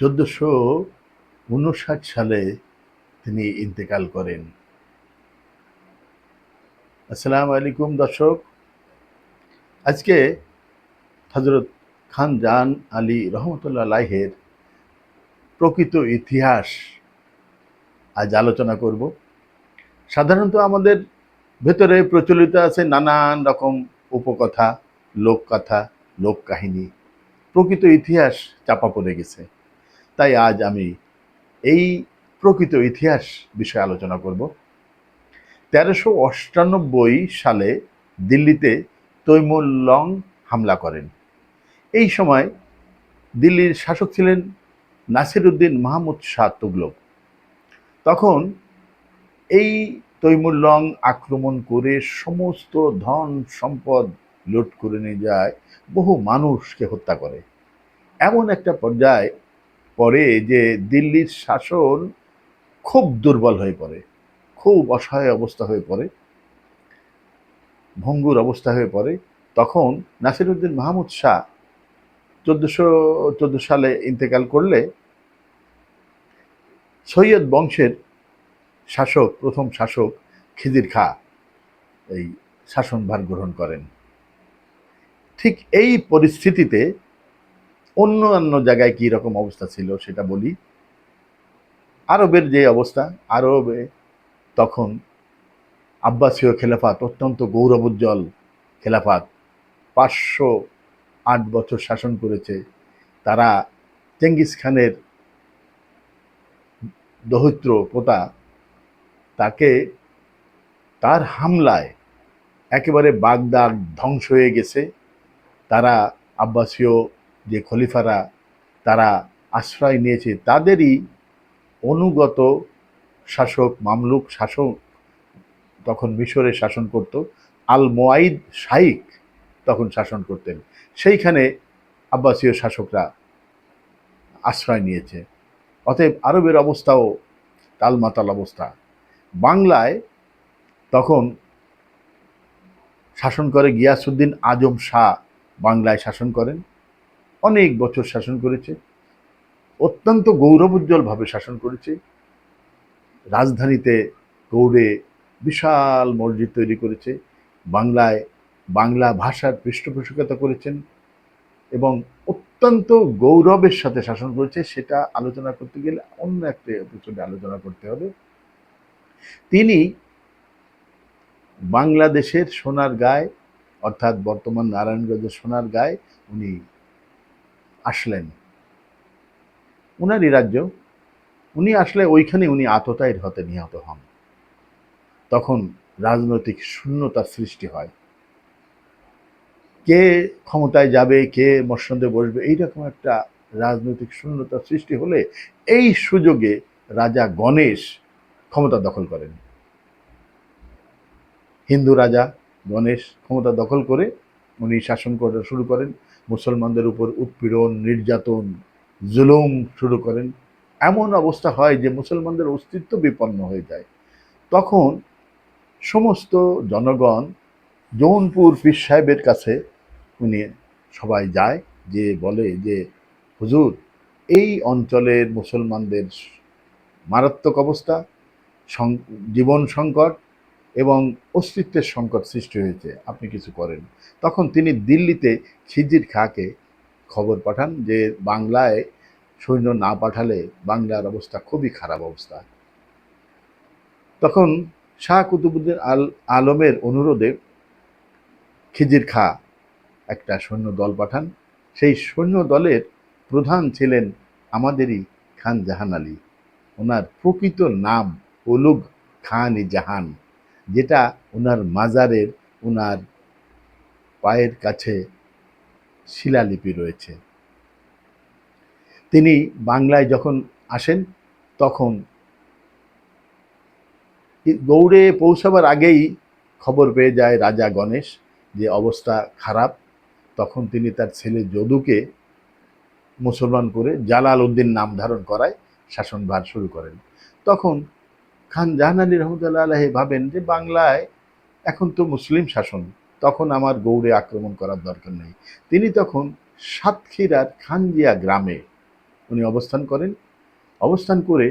চোদ্দোশো উনষাট সালে তিনি ইন্তেকাল করেন। আসসালামু আলাইকুম দর্শক। আজকে হজরত খান জান আলী রহমতুল্লাহ লাহের প্রকৃত ইতিহাস আজ আলোচনা করব। সাধারণত আমাদের ভেতরে প্রচলিত আছে নানান রকম উপকথা, লোককথা, লোককাহিনী। প্রকৃত ইতিহাস চাপা পড়ে গেছে। তাই আজ আমি এই প্রকৃত ইতিহাস বিষয়ে আলোচনা করব। তেরোশো অষ্টানব্বই সালে দিল্লিতে তৈমুল্লং হামলা করেন। এই সময় দিল্লির শাসক ছিলেন নাসিরুদ্দিন মাহমুদ শাহ তুগলক। তখন এই তৈমুল্লং আক্রমণ করে সমস্ত ধন সম্পদ লুট করে নিয়ে যায়, বহু মানুষকে হত্যা করে। এমন একটা পর্যায়ে পরে যে দিল্লির শাসন খুব দুর্বল হয়ে পড়ে, খুব অসহায় অবস্থা হয়ে পড়ে, ভঙ্গুর অবস্থা হয়ে পড়ে, তখন নাসিরুদ্দিন মাহমুদ শাহ চোদ্দোশো, চোদ্দ সালে ইন্তেকাল করলে সৈয়দ বংশের শাসক, প্রথম শাসক খিদির খা এই শাসনভার গ্রহণ করেন। ঠিক এই পরিস্থিতিতে অন্য অন্য জায়গায় কী রকম অবস্থা ছিল সেটা বলি। আরবের যে অবস্থা, আরবে তখন আব্বাসীয় খেলাফাত, অত্যন্ত গৌরবোজ্জ্বল খেলাফাত, পাঁচশো আট বছর শাসন করেছে। তারা চেঙ্গিস খানের দহিত্র পোতা, তাকে তার হামলায় একেবারে বাগদাগ ধ্বংস হয়ে গেছে। তারা আব্বাসীয় যে খলিফারা তারা আশ্রয় নিয়েছে, তাদেরই অনুগত শাসক, মামলুক শাসক তখন মিশরে শাসন করত আল মোয়াইদ শাইক তখন শাসন করতেন। সেইখানে আব্বাসীয় শাসকরা আশ্রয় নিয়েছে। অতএব আরবের অবস্থাও তালমাতাল অবস্থা। বাংলায় তখন শাসন করে গিয়াসুদ্দিন আজম শাহ বাংলায় শাসন করেন। অনেক বছর শাসন করেছে, অত্যন্ত গৌরবোজ্জ্বলভাবে শাসন করেছে। রাজধানীতে গৌড়ে বিশাল মসজিদ তৈরি করেছে, বাংলায় বাংলা ভাষার পৃষ্ঠপোষকতা করেছেন এবং অত্যন্ত গৌরবের সাথে শাসন করেছে, সেটা আলোচনা করতে গেলে অন্য একটা এপিসোডে আলোচনা করতে হবে। তিনি বাংলাদেশের সোনার গায়ে অর্থাৎ বর্তমান নারায়ণগঞ্জের সোনার গায়ে উনি আসলেন। উনারই রাজ্য, উনি আসলে ওইখানে উনি আততায়ীর হতে নিহত হন। তখন রাজনৈতিক শূন্যতার সৃষ্টি হয়। কে ক্ষমতায় যাবে, কে মসনদে বসবে, এইরকম একটা রাজনৈতিক শূন্যতার সৃষ্টি হলে এই সুযোগে রাজা গণেশ ক্ষমতা দখল করেন। হিন্দু রাজা গণেশ ক্ষমতা দখল করে উনি শাসন করা শুরু করেন। মুসলমানদের উপর উৎপীড়ন, নির্যাতন, জুলুম শুরু করেন। এমন অবস্থা হয় যে মুসলমানদের অস্তিত্ব বিপন্ন হয়ে যায়। তখন সমস্ত জনগণ জৌনপুর পীর সাহেবের কাছে উনি সবাই যায়, যে বলে যে, হুজুর, এই অঞ্চলের মুসলমানদের মারাত্মক অবস্থা জীবন সংকট অস্তিত্বের সংকট সৃষ্টি হয়েছে, আপনি কিছু করেন। তখন তিনি দিল্লিতে খিজির খাকে খবর পাঠান যে বাংলায় সৈন্য না পাঠালে বাংলার অবস্থা খুবই খারাপ অবস্থা। তখন শাহ কুতুবুদ্দিন আল আলমের অনুরোধে খিজির খা একটা সৈন্য দল পাঠান। সেই সৈন্য দলের প্রধান ছিলেন আমাদেরই খান জাহান আলী। ওনার প্রকৃত নাম ওলুগ খান জাহান। যেটা ওনার মাজারের ওনার পায়ের কাছে শিলালিপি রয়েছে। তিনি বাংলায় যখন আসেন, তখন গৌড়ে পৌঁছাবার আগেই খবর পেয়ে যায় রাজা গণেশ যে অবস্থা খারাপ। তখন তিনি তার ছেলে যদুকে মুসলমান করে জালাল উদ্দিন নাম ধারণ করায় শাসনভার শুরু করেন। তখন খান জাহান আলী রহমতুল্লাহ আলহে ভাবেন যে বাংলায় এখন তো মুসলিম শাসন, তখন আমার গৌড়ে আক্রমণ করার দরকার নেই। তিনি তখন সাতক্ষীরার খানজিয়া গ্রামে উনি অবস্থান করেন। অবস্থান করে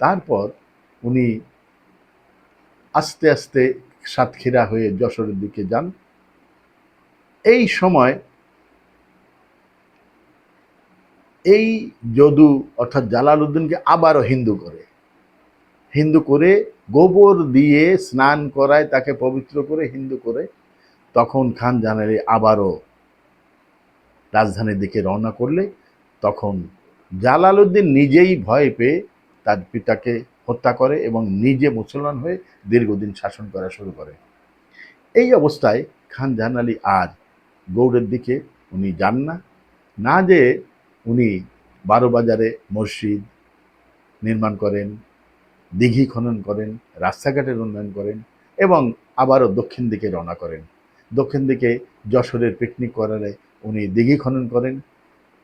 তারপর উনি আস্তে আস্তে সাতক্ষীরা হয়ে যশোরের দিকে যান। এই সময় এই যদু অর্থাৎ জালালউদ্দিনকে আবারও হিন্দু করে। হিন্দু করে গোবর দিয়ে স্নান করায়, তাকে পবিত্র করে হিন্দু করে, তখন খান জানালে আবারও রাজধানীর দিকে রওনা করলে, তখন জালালউদ্দিন নিজেই ভয় পেয়ে তার পিতাকে হত্যা করে এবং নিজে মুসলমান হয়ে দীর্ঘদিন শাসন করা শুরু করে। এই অবস্থায় খান জাহান আলী আর গৌড়ের দিকে উনি যান না। না যে উনি বারো বাজারে মসজিদ নির্মাণ করেন দিঘি খনন করেন, রাস্তাঘাটের উন্নয়ন করেন এবং আবারও দক্ষিণ দিকে রওনা করেন। দক্ষিণ দিকে যশোরের পিকনিক করারে উনি দিঘি খনন করেন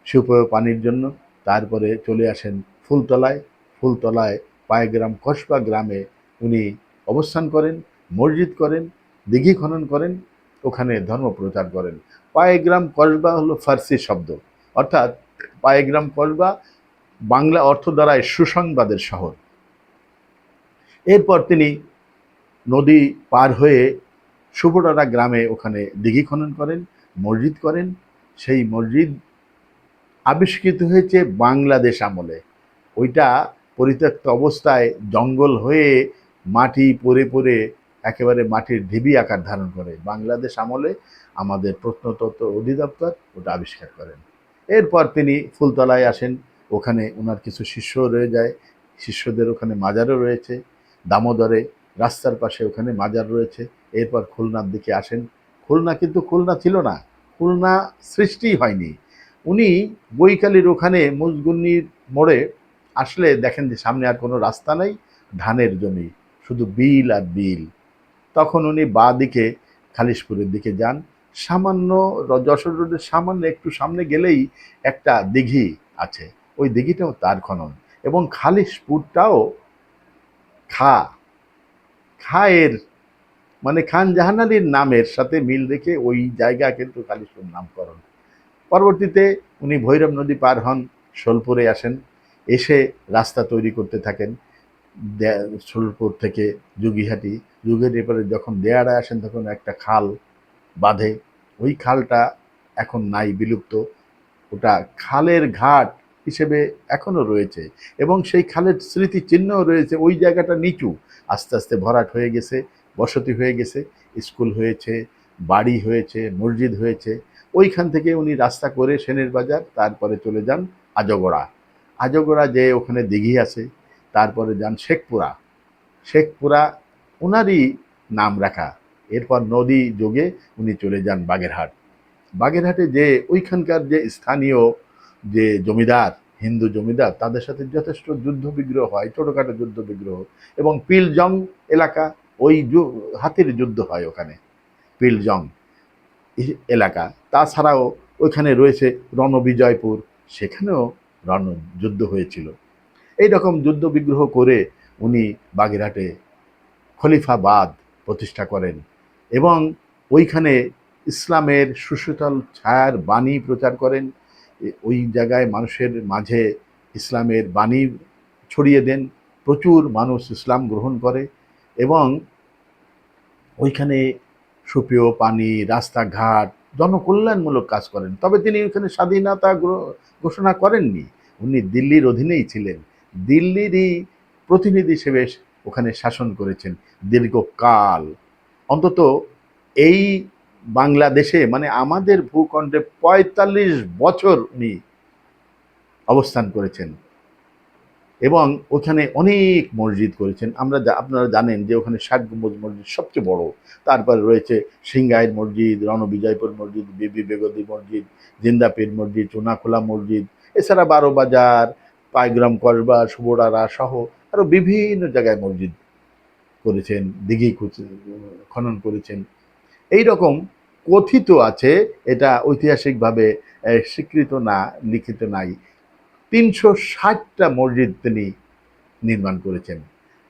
সুপেয় পানির জন্য। তারপরে চলে আসেন ফুলতলায়। ফুলতলায় পায়গ্রাম কসবা গ্রামে উনি অবস্থান করেন, মসজিদ করেন, দিঘি খনন করেন, ওখানে ধর্ম প্রচার করেন। পায়গ্রাম কসবা হলো ফার্সি শব্দ। অর্থাৎ পায়গ্রাম কসবা বাংলা অর্থ দ্বারায় সুসংবাদের শহর। এরপর তিনি নদী পার হয়ে সুবর্ণা গ্রামে ওখানে দিঘি খনন করেন, মসজিদ করেন। সেই মসজিদ আবিষ্কৃত হয়েছে বাংলাদেশ আমলে। ওইটা পরিত্যক্ত অবস্থায় জঙ্গল হয়ে মাটি পরে পরে একেবারে মাটির ঢিবি আকার ধারণ করে। বাংলাদেশ আমলে আমাদের প্রত্নতত্ত্ব অধিদপ্তর ওটা আবিষ্কার করেন। এরপর তিনি ফুলতলায় আসেন। ওখানে ওনার কিছু শিষ্য রয়ে যায়। শিষ্যদের ওখানে মাজারও রয়েছে। দামোদরে রাস্তার পাশে ওখানে মাজার রয়েছে। এরপর খুলনার দিকে আসেন। খুলনা কিন্তু খুলনা ছিল না। খুলনা সৃষ্টি হয়নি। উনি বৈকালির ওখানে মুজগুন্নির মোড়ে আসলে দেখেন যে সামনে আর কোনো রাস্তা নেই, ধানের জমি, শুধু বিল আর বিল। তখন উনি বা দিকে খালিশপুরের দিকে যান। সামান্য যশোর রোডের সামান্য একটু সামনে গেলেই একটা দিঘি আছে। ওই দিঘিটাও তার খনন। এবং খালিশপুরটাও খা। খায়ের মানে খান জাহান আলীর নামের সাথে মিল রেখে ওই জায়গা কিন্তু খালিশপুর নামকরণ। পরবর্তীতে উনি ভৈরব নদী পার হন, সোলপুরে আসেন, এসে রাস্তা তৈরি করতে থাকেন। সোলপুর থেকে যুগিহাটি যুগের এপারে যখন দেয়াড়ায় আসেন তখন একটা খাল বাঁধে। ওই খালটা এখন নাই বিলুপ্ত। ওটা খালের ঘাট হিসেবে এখনও রয়েছে এবং সেই খালের স্মৃতি স্মৃতিচিহ্নও রয়েছে। ওই জায়গাটা নিচু। আস্তে আস্তে ভরাট হয়ে গেছে, বসতি হয়ে গেছে, স্কুল হয়েছে, বাড়ি হয়েছে, মসজিদ হয়েছে। ওইখান থেকে উনি রাস্তা করে সেনের বাজার, তারপরে চলে যান আজগড়া। আজগড়া যে ওখানে দিঘি আছে, তারপরে যান শেখপুরা। শেখপুরা ওনারই নাম রাখা। এরপর নদী যোগে উনি চলে যান বাগেরহাট। বাগেরহাটে যে ওইখানকার যে স্থানীয় যে জমিদার, হিন্দু জমিদার, তাদের সাথে যথেষ্ট যুদ্ধ বিগ্রহ হয়, ছোটোখাটো যুদ্ধ বিগ্রহ। এবং পিলজং এলাকা, ওই হাতির যুদ্ধ হয় ওখানে, পিলজং এলাকা। তাছাড়াও ওইখানে রয়েছে রণবিজয়পুর, সেখানেও রণ যুদ্ধ হয়েছিল। এই রকম যুদ্ধ বিগ্রহ করে উনি বাগেরহাটে খলিফাবাদ প্রতিষ্ঠা করেন এবং ওইখানে ইসলামের সুশীতল ছায়ার বাণী প্রচার করেন। ওই জায়গায় মানুষের মাঝে ইসলামের বাণী ছড়িয়ে দেন। প্রচুর মানুষ ইসলাম গ্রহণ করে এবং ওইখানে সুপেয় পানি, রাস্তাঘাট, জনকল্যাণমূলক কাজ করেন। তবে তিনি ওইখানে স্বাধীনতা ঘোষণা করেননি। উনি দিল্লির অধীনেই ছিলেন। দিল্লিরই প্রতিনিধি হিসেবে ওখানে শাসন করেছেন দীর্ঘকাল। অন্তত এই বাংলাদেশে মানে আমাদের ভূখণ্ডে পঁয়তাল্লিশ বছর উনি অবস্থান করেছেন। এবং ওখানে অনেক মসজিদ করেছেন। আমরা আপনারা জানেন যে ওখানে ষাট মসজিদ সবচেয়ে বড়। তারপরে রয়েছে সিংগাইর মসজিদ, রণবিজয়পুর মসজিদ, বিবি বেগদি মসজিদ জিন্দাপীর মসজিদ, চুনাখোলা মসজিদ, এছাড়া বারো বাজার পাইগ্রাম কসবা, সুবোরারা সহ আরও বিভিন্ন জায়গায় মসজিদ করেছেন, দিঘি খনন করেছেন। এই রকম কথিত আছে, এটা ঐতিহাসিকভাবে স্বীকৃত না, লিখিত নাই। তিনশো ষাটটা মসজিদ তিনি নির্মাণ করেছেন।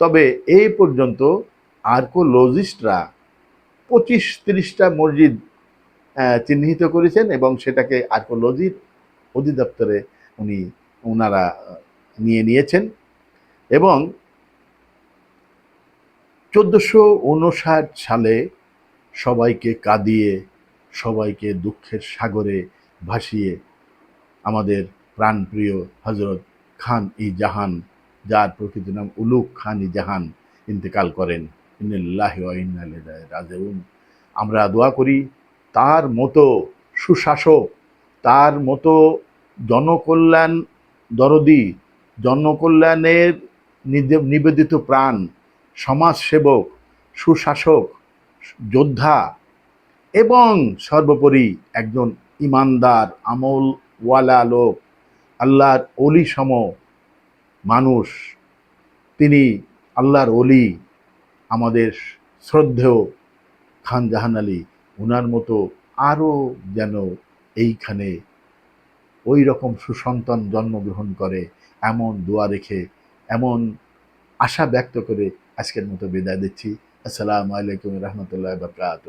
তবে এই পর্যন্ত আর্কোলজিস্টরা পঁচিশ তিরিশটা মসজিদ চিহ্নিত করেছেন এবং সেটাকে আর্কোলজির অধিদপ্তরে উনি ওনারা নিয়ে নিয়েছেন এবং চোদ্দোশো সালে সবাইকে কাঁদিয়ে, সবাইকে দুঃখের সাগরে ভাসিয়ে আমাদের প্রাণপ্রিয় হজরত খান ই জাহান, যার প্রকৃত নাম উলুক খান ই জাহান ইন্তেকাল করেন। ইলাইহি আমরা দোয়া করি, তার মতো সুশাসক, তার মতো জনকল্যাণ দরদি, জনকল্যাণের নিবেদিত প্রাণ, সমাজসেবক, সুশাসক যোদ্ধা এবং সর্বোপরি একজন ইমানদার, আমলওয়ালা লোক, আল্লাহর অলি সম মানুষ। তিনি আল্লাহর অলি, আমাদের শ্রদ্ধেয় খান জাহান আলী। ওনার মতো আরও যেন এইখানে ওই রকম সুসন্তান জন্মগ্রহণ করে, এমন দোয়া রেখে, এমন আশা ব্যক্ত করে আজকের মতো বিদায় দিচ্ছি। আসসালামু আলাইকুম রহমতুল্লাহ বাবরাত